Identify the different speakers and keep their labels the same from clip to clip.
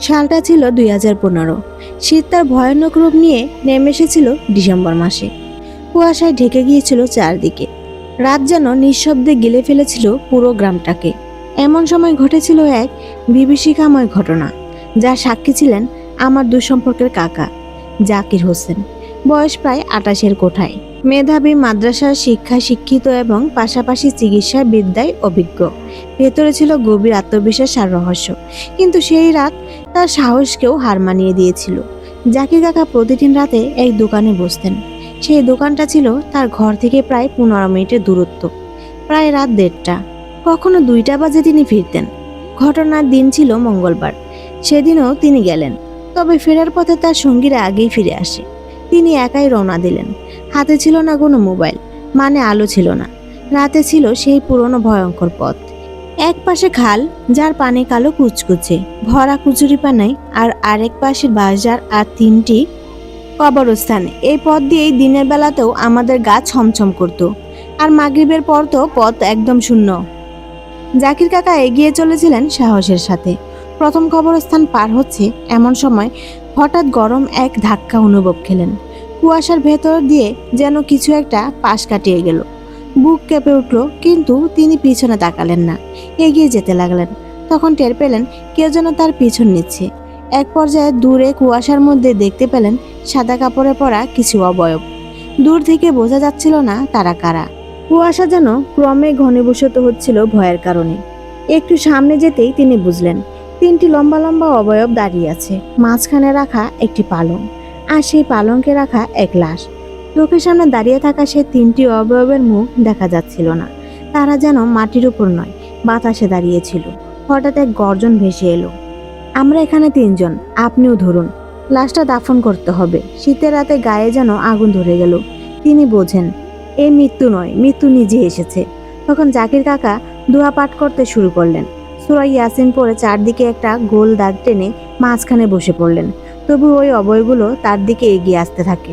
Speaker 1: সালটা ছিল দুই হাজার পনেরো। শীত তার ভয়ানক রূপ নিয়ে নেমে এসেছিল ডিসেম্বর মাসে। কুয়াশায় ঢেকে গিয়েছিল চারদিকে। রাত যেন নিঃশব্দে গিলে ফেলেছিল পুরো গ্রামটাকে। এমন সময় ঘটেছিল এক বিভীষিকাময় ঘটনা যা সাক্ষী ছিলেন আমার দুঃসম্পর্কের কাকা, জাকির হোসেন। বয়স প্রায় আটাশের কোঠায়। মেধাবী মাদ্রাসার শিক্ষায় শিক্ষিত এবং পাশাপাশি চিকিৎসা বিদ্যায় অভিজ্ঞ। ভেতরে ছিল গভীর আত্মবিশ্বাস আর রহস্য। কিন্তু সেই রাত তার সাহসকেও হার মানিয়ে দিয়েছিল। জাকির কাকা প্রতিদিন রাতে এক দোকানে বসতেন। সেই দোকানটা ছিল তার ঘর থেকে প্রায় পনেরো মিনিটের দূরত্ব। প্রায় রাত দেড়টা। কখনো দুইটা বাজে তিনি ফিরতেন। ঘটনার দিন ছিল মঙ্গলবার। সেদিনও তিনি গেলেন। তবে ফেরার পথে তার সঙ্গীরা আগেই ফিরে আসে। তিনি একাই রওনা দিলেন। হাতে ছিল না কোনো মোবাইল মানে আলো ছিল না। রাতে ছিল সেই পুরনো ভয়ঙ্কর পথ। এক পাশে খাল, যার পানি কালো কুচকুচে, ভরা কুচুরি পানাই আর আরেক পাশের বাজার আর তিনটি কবরস্থান। এই পথ দিয়েই দিনের বেলাতেও আমাদের গা ছমছম করত। আর মাগরিবের পর তো পথ একদম শূন্য। জাকির কাকা এগিয়ে চলেছিলেন সাহসের সাথে। প্রথম কবরস্থান পার হচ্ছে এমন সময় হঠাৎ গরম এক ধাক্কা অনুভব খেলেন। কুয়াশার ভেতর দিয়ে যেন কিছু একটা পাশ কাটিয়ে গেল। বুক কেঁপে উঠল, কিন্তু তিনি পিছনে তাকালেন না। এগিয়ে যেতে লাগলেন। তখন টের পেলেন কেউ যেন তার পিছন নিচ্ছে। এক পর্যায়ে দূরে কুয়াশার মধ্যে দেখতে পেলেন সাদা কাপড়ে পরা কিছু অবয়ব। দূর থেকে বোঝা যাচ্ছিল না তারা কারা। কুয়াশা যেন ক্রমে ঘনীভূষিত হচ্ছিল ভয়ের কারণে। একটু সামনে যেতেই তিনি বুঝলেন, তিনটি লম্বা লম্বা অবয়ব দাঁড়িয়ে আছে। মাঝখানে রাখা একটি পালং। আর সেই পালঙ্কে রাখা এক লাশ। চোখের সামনে দাঁড়িয়ে থাকা সেই তিনটি অবয়বের মুখ দেখা যাচ্ছিল না। তারা যেন মাটির উপর নয়, বাতাসে দাঁড়িয়েছিল। হঠাৎ এক গর্জন ভেসে এলো। আমরা এখানে তিনজন, আপনিও ধরুন। লাশটা দাফন করতে হবে। শীতের রাতে গায়ে যেন আগুন ধরে গেল। তিনি বোঝেন, এ মৃত্যু নয়, মৃত্যু নিজে এসেছে। তখন জাকির কাকা দোয়া পাঠ করতে শুরু করলেন। সুরাই ইয়াসিন পরে চারদিকে একটা গোল দাগ টেনে মাঝখানে বসে পড়লেন। তবু ওই অবয়গুলো তার দিকে এগিয়ে আসতে থাকে।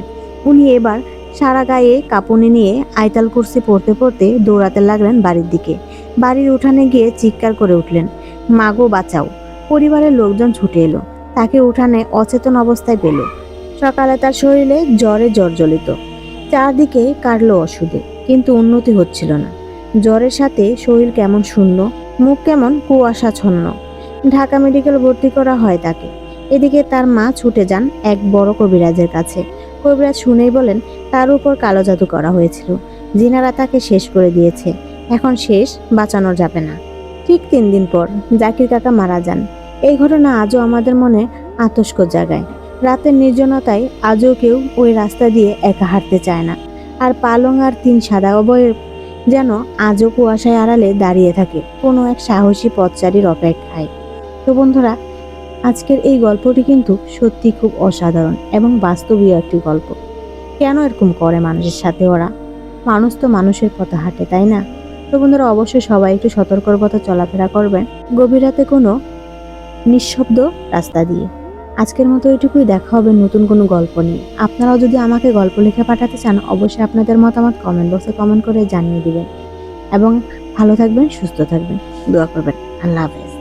Speaker 1: উনি এবার সারা গায়ে কাঁপুনি নিয়ে আইতাল কুর্সি পড়তে পড়তে দৌড়াতে লাগলেন বাড়ির দিকে। বাড়ির উঠানে গিয়ে চিৎকার করে উঠলেন, মাগো, বাঁচাও। পরিবারের লোকজন ছুটে এলো। তাকে উঠানে অচেতন অবস্থায় পেল। সকালে তার শরীরে জ্বরে জর্জরিত চারদিকে কাটলো ওষুধে, কিন্তু উন্নতি হচ্ছিল না। জ্বরের সাথে শরীর কেমন শূন্য, মুখ কেমন কুয়াশাচ্ছন্ন। ঢাকা মেডিকেল ভর্তি করা হয় তাকে। এদিকে তার মা ছুটে যান এক বড় কবিরাজের কাছে। কবিরাজ শুনেই বলেন, তার উপর কালো জাদু করা হয়েছিল। জিনারা তাকে শেষ করে দিয়েছে। এখন শেষ বাঁচানো যাবে না। ঠিক তিন দিন পর জাকির কাকা মারা যান। এই ঘটনা আজও আমাদের মনে আতস্ক জাগায়। রাতের নির্জনতায় আজও কেউ ওই রাস্তা দিয়ে একা হাঁটতে চায় না। আর পালং আর তিন সাদা অবয়ব যেন আজও কুয়াশায় আড়ালে দাঁড়িয়ে থাকে, কোনো এক সাহসী পথচারীর অপেক্ষায়। তো বন্ধুরা আজকের এই গল্পটি কিন্তু সত্যি খুব অসাধারণ এবং বাস্তবীয় একটি গল্প। কেন এরকম করে মানুষের সাথে ওরা? মানুষ তো মানুষের পথে হাঁটে, তাই না? তো বন্ধুরা, অবশ্যই সবাই একটু সতর্কর পথে চলাফেরা করবেন গভীর রাতে কোনো নিঃশব্দ রাস্তা দিয়ে। আজকের মতো এটুকুই, দেখা হবে নতুন কোনো গল্প নিয়ে। আপনারাও যদি আমাকে গল্প লিখে পাঠাতে চান, অবশ্যই আপনাদের মতামত কমেন্ট বক্সে কমেন্ট করে জানিয়ে দিবেন। এবং ভালো থাকবেন, সুস্থ থাকবেন। দোয়া করবেন। আল্লাহ হাফেজ।